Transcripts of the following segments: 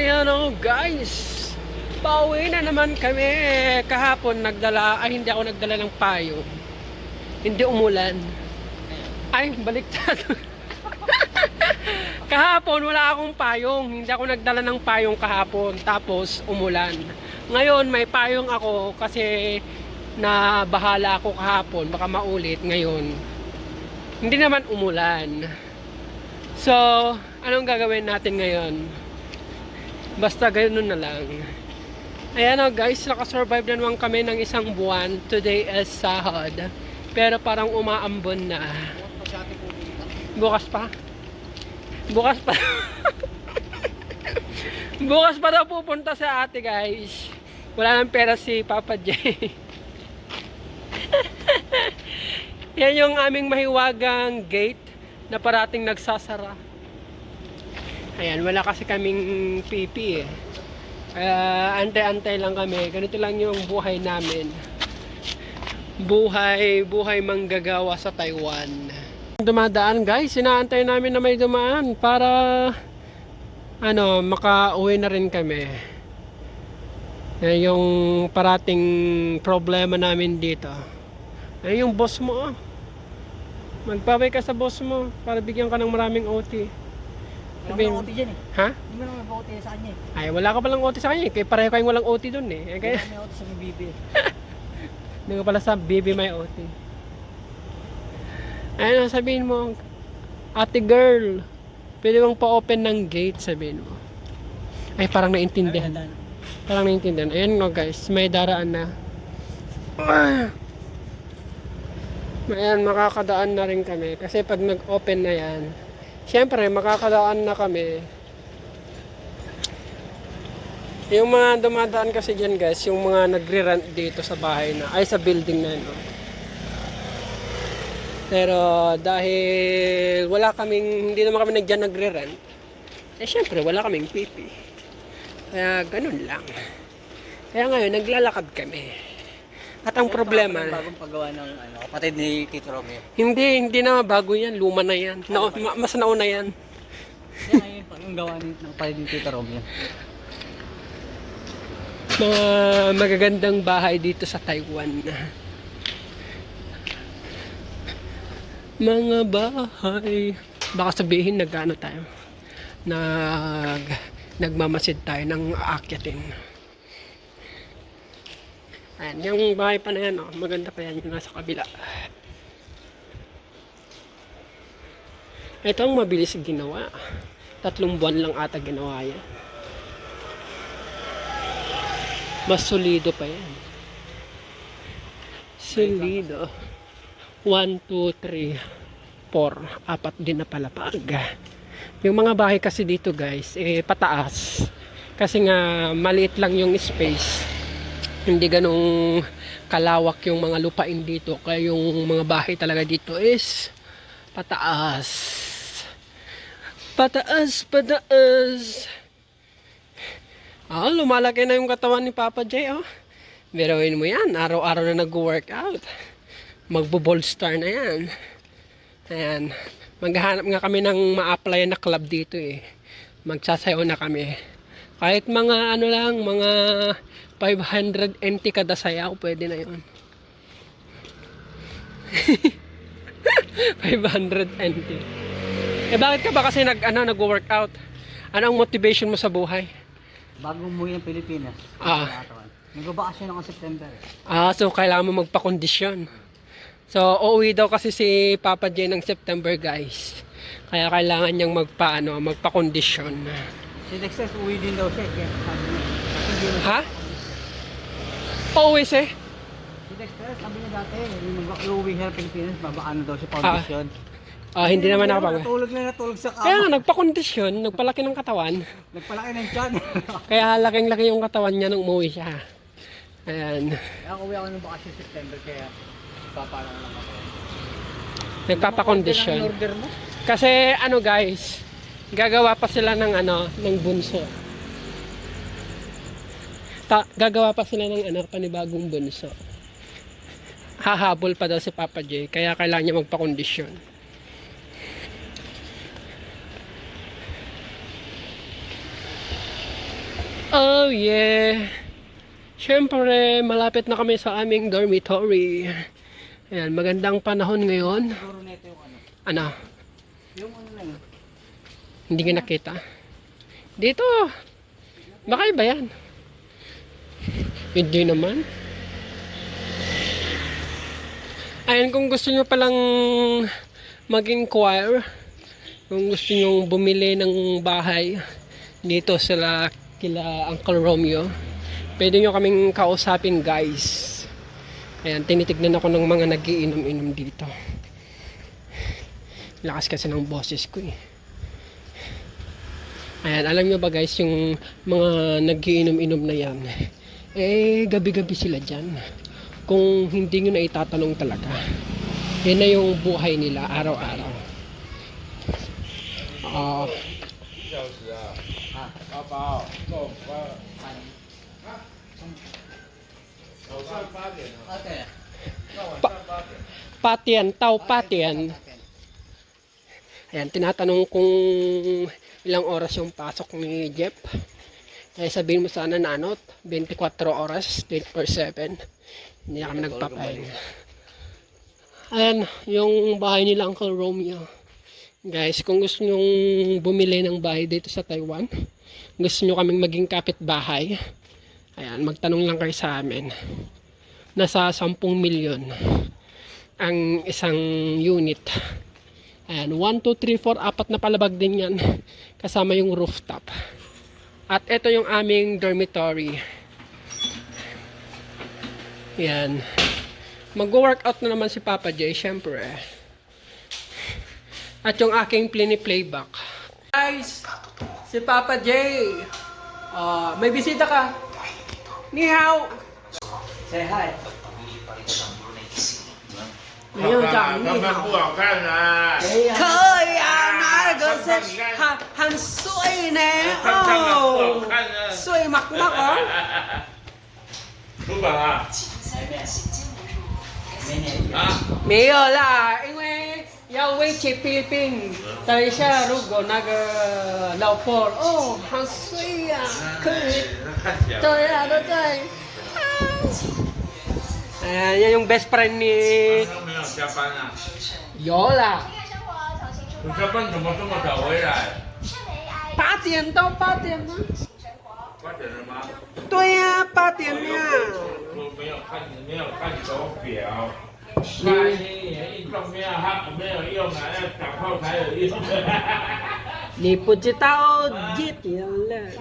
Ayan o guys. Pauwi na naman kami. Kahapon nagdala, ay hindi ako nagdala ng payo. Hindi umulan. Ay, baliktad. kahapon wala akong payong. Hindi ako nagdala ng payong kahapon. Tapos umulan. Ngayon may payong ako kasi na bahala ako kahapon. Baka maulit ngayon. Hindi naman umulan. So, anong gagawin natin ngayon? Basta ganoon na lang. Ayan o guys, nakasurvive na naman kami ng isang buwan. Today is Sahod. Pero parang umaambon na. Bukas pa? Bukas pa. Bukas pa daw pupunta sa ate guys. Wala nang pera si Papa J. Yan yung aming mahiwagang gate na parating nagsasara. Ayan, wala kasi kaming PP eh. Kaya antay-antay lang kami. Ganito lang yung buhay namin. Buhay, buhay manggagawa sa Taiwan. Dumadaan guys, sinaantay namin na may dumaan para ano, makauwi na rin kami. Yan yung parating problema namin dito. Yan yung boss mo oh. Magpabay ka sa boss mo para bigyan ka ng maraming OT. Sabihin- naman OT dyan eh. Ha? Hindi mo naman OT sa kanya eh. Ay, wala ka palang OT sa kanya. eh. Kaya pareho kayong walang OT dun eh. Kaya, Kaya may OT sa may BB eh. hindi ko pala sa baby may OT. Ayun, sabihin mo, ate girl, pwede bang pa-open ng gate, sabihin mo. Ay, parang naintindihan. Parang naintindihan. Ayan no guys, may daraan na. Ayan, makakadaan na rin kami. Kasi pag nag-open na yan, syempre, makakadaan na kami. Yung mga dumadaan kasi dyan guys, yung mga nagre-rent dito sa bahay na, ay sa building na yun. oh. Pero dahil wala kaming, hindi naman kami nagdyan nagre-rent, eh syempre wala kaming PP. Kaya ganun lang. Kaya ngayon, naglalakad kami. At ang problema, Bagong paggawa ng ano, kapatid ni Tito Romeo. hindi, hindi na bago yan. Luma na yan. Na, ma- mas nauna yan. Yan ngayon pang gawa ni, ng kapatid ni Tito Romeo. Mga magagandang bahay dito sa Taiwan. Mga bahay. Baka sabihin nag-ano tayo. Nag, nagmamasid tayo ng aakyatin. Ayan, yung bahay pa na yan, oh, maganda pa yan yung nasa kabila. Ito ang mabilis ginawa. Tatlong buwan lang ata ginawa yan. Mas solido pa yan. Solido. 1, 2, 3, 4. Apat din na palapag. Yung mga bahay kasi dito guys, eh pataas. Kasi nga maliit lang yung space. Hindi ganong kalawak yung mga lupain dito. Kaya yung mga bahay talaga dito is pataas. Pataas, pataas. Ah, lumalaki na yung katawan ni Papa J, oh. Biruin mo yan, araw-araw na nag-workout. Magbo-bolster na yan. Ayan. Maghahanap nga kami ng ma-apply na club dito eh. Magsasayaw na kami. Kahit mga ano lang, mga 500 NT kada sayaw, pwede na yun. 500 NT. Eh bakit ka ba kasi nag, ano, nag-workout? Ano ang motivation mo sa buhay? Bago umuwi ng Pilipinas. Ah. Nagbabakasyon ako September. Ah, so kailangan mo magpa-kondisyon. So, uuwi daw kasi si Papa J ng September, guys. Kaya kailangan niyang magpa, ano, magpa-kondisyon. Si Dexter uwi din daw siya. Ha? Pauwi siya? Si Dexter sabi niya dati, yung mag-uwi ng Pilipinas, babaano daw siya foundation. Ah, hindi naman ako pag... Natulog na natulog sa Kaya kama. nga, nagpa-kondisyon, nagpalaki ng katawan. Nagpalaki ng tiyan. Kaya laking-laki yung katawan niya nung umuwi siya. Ayan. Kaya uwi ako ng bakasyon September kaya papalang lang ako. Nagpapa-kondisyon. Kasi ano guys, gagawa pa sila ng ano, ng bunso. Ta gagawa pa sila ng ano, panibagong bunso. Hahabol pa daw si Papa J, kaya kailangan niya magpa-kondisyon. Oh yeah. Siyempre, malapit na kami sa aming dormitory. Ayan, magandang panahon ngayon. Siguro nito yung ano. Ano, Yung ano na yun. hindi ka nakita? Dito. Baka iba yan. Hindi naman. Ayan, kung gusto nyo palang mag-inquire, kung gusto nyo bumili ng bahay dito sila kila Uncle Romeo, pwede nyo kaming kausapin guys. Ayan, tinitignan ako ng mga nagiinom-inom dito. Lakas kasi ng boses ko eh. Ayan, alam nyo ba guys, yung mga nagiinom-inom na yan, eh gabi-gabi sila dyan. Kung hindi nyo na itatanong talaga yan na yung buhay nila araw-araw. Ah. -araw. uh, pa patian, tao patian. Ayan, tinatanong kung ilang oras yung pasok ni Jeff. Eh, sabihin mo sana na ano, 24 oras, 24-7. Hindi na kami nagpapahinga. Ayan, yung bahay nila Uncle Romeo. Guys, kung gusto nyong bumili ng bahay dito sa Taiwan, gusto nyo kaming maging kapitbahay, ayan, magtanong lang kayo sa amin. Nasa 10 milyon ang isang unit. Ayan, 1, 2, 3, 4, apat na palabag din yan. Kasama yung rooftop. At ito yung aming dormitory. Yan. Mag-workout na naman si Papa J, syempre. At yung aking plini-playback. Guys, si Papa J. ah, may bisita ka. Ni hao. Say hi. 没有讲他们不好看啊！可以啊， 那个是很很碎呢，他唱的不好哦，看啊！碎嘛嘛哦。出版啊没年啊！没有啦，因为要维持菲律宾。等一下，如果那个老婆哦，很碎呀、可以。看起来对呀、对不对？哎，yan yung best friend ni 都没有加班啊！ Yola。 你加班怎么这么早回来？八点到八点吗？八点了吗？对呀、八点呀、我没有看，没有看手表。那你运动没有哈没有用啊，要打炮才有用。你不知道几点了？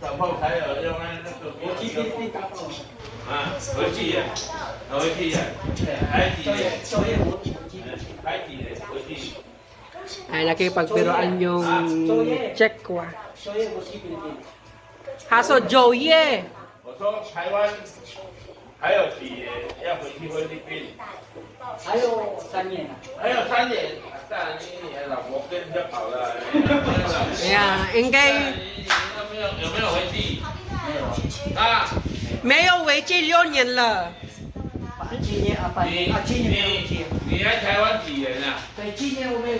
打炮才有用啊，那个没有用。啊，回去呀，回去呀，海底的，海底的，回去。 ay nakipagbiroan yung check ko. ah. Haso Joey 我说台湾还有几年要回去菲律宾，还有三年啊。还有三年，当然你老婆跟就跑了。 Yeah, ingay 有没有有没有回去？没有啊。啊，没有为期六年了。今年啊，八你年啊，今年没有你去。你来台湾几年了？对，今年我没有去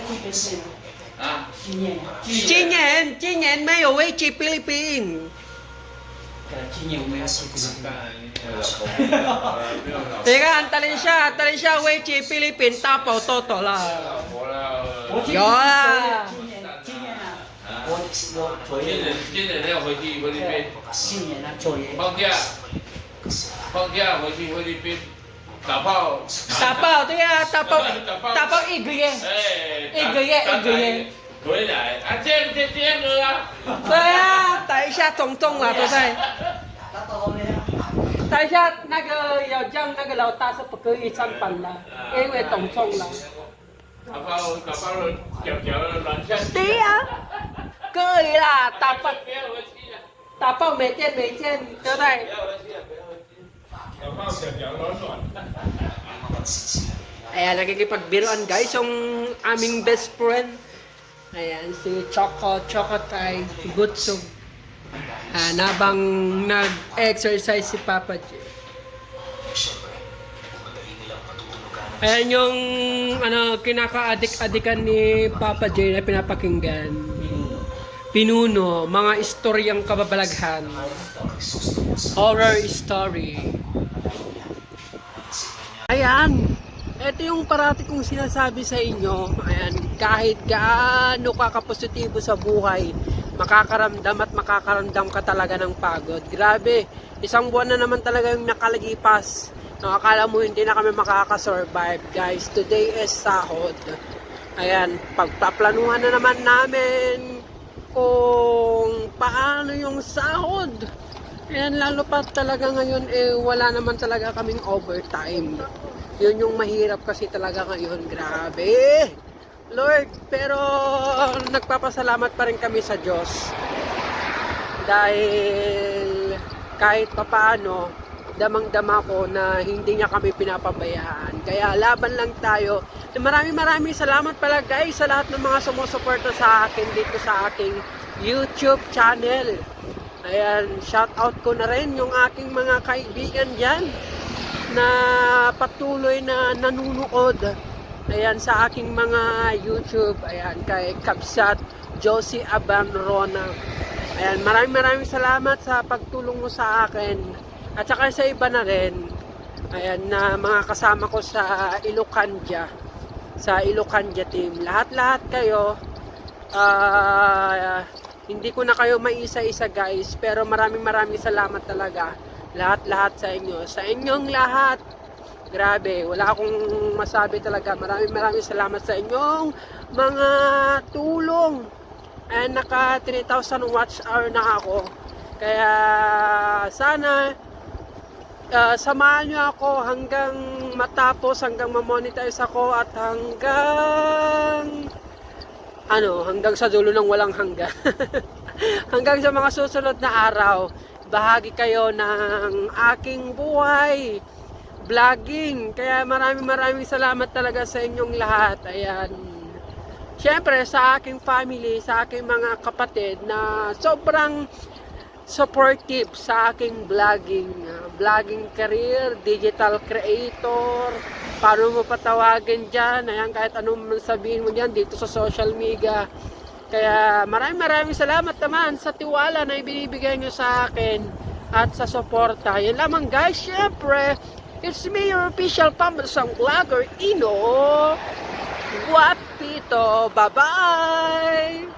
菲律宾。 啊，今年。今年今年没有为期菲律宾。对，今年我没有去菲律宾当。然你有老婆没有老婆 Teka, antalin siya, antalin siya为期菲律宾tapos toto la. 老婆了。我今有啊今年今年啊，啊我我昨今年天今年要回去菲律宾。今年啊，昨天。放假，放假回去菲律宾 Tapao. Tapao, tôi là tapao. Tapao y grie. Y grie, y grie. Với lại, à trên trên trên rồi à. Đây à, tại sao tổng tổng là tôi đây. Tại sao nó cái dầu chân nó cái lầu ta sẽ bật cái sản phẩm là, cái về tổng tổng là. Tapao, tapao rồi, kiểu kiểu lần chân. Tí á. Cười là tapao. Tapao mấy trên mấy trên, tôi đây. Ayan, nakikipagbiruan guys, yung aming best friend. Ayan, si Choco, Choco Tay, Gutsog. Ah, nabang nag-exercise si Papa J. Ayan yung ano, kinaka-adik-adikan ni Papa J na pinapakinggan. pinuno, mga istoryang kababalaghan. Horror story. Ayan, ito yung parati kong sinasabi sa inyo. Ayan, kahit gaano ka kapositibo sa buhay, makakaramdam at makakaramdam ka talaga ng pagod. Grabe, isang buwan na naman talaga yung nakalipas. No, akala mo hindi na kami makakasurvive. Guys, today is sahod. Ayan, pagpaplanuhan na naman namin kung paano yung sahod. Ayan, lalo pa talaga ngayon, eh, wala naman talaga kaming overtime. Yun yung mahirap kasi talaga ngayon. Grabe! Lord, pero nagpapasalamat pa rin kami sa Diyos. Dahil kahit papaano, damang-dama ko na hindi niya kami pinapabayaan. Kaya laban lang tayo. Maraming maraming salamat pala guys sa lahat ng mga sumusuporta sa akin dito sa aking YouTube channel. Ayan, shout out ko na rin yung aking mga kaibigan dyan na patuloy na nanunood. Ayan, sa aking mga YouTube. Ayan, kay Kabsat Josie Aban Rona. Ayan, maraming maraming salamat sa pagtulong mo sa akin. At saka sa iba na rin. Ayan, na mga kasama ko sa Ilocandia. Sa Ilocandia team. Lahat-lahat kayo. Ah, hindi ko na kayo maisa-isa guys. Pero maraming maraming salamat talaga. Lahat-lahat sa inyo. Sa inyong lahat. Grabe, wala akong masabi talaga. Maraming maraming salamat sa inyong mga tulong. And naka 3,000 watch hour na ako. Kaya sana uh, samahan nyo ako hanggang matapos, hanggang ma-monetize ako at hanggang ano, hanggang sa dulo ng walang hanggan. hanggang sa mga susunod na araw, bahagi kayo ng aking buhay vlogging. Kaya maraming maraming salamat talaga sa inyong lahat. Ayan. Siyempre, sa aking family, sa aking mga kapatid na sobrang supportive sa aking vlogging. uh, vlogging career, digital creator, paano mo patawagin dyan, ayan, kahit anong sabihin mo dyan dito sa social media. Kaya maraming maraming salamat naman sa tiwala na ibinibigay nyo sa akin at sa suporta. Yan lamang guys, syempre, it's me, your official pambansang vlogger, Ino Guapito. Bye-bye!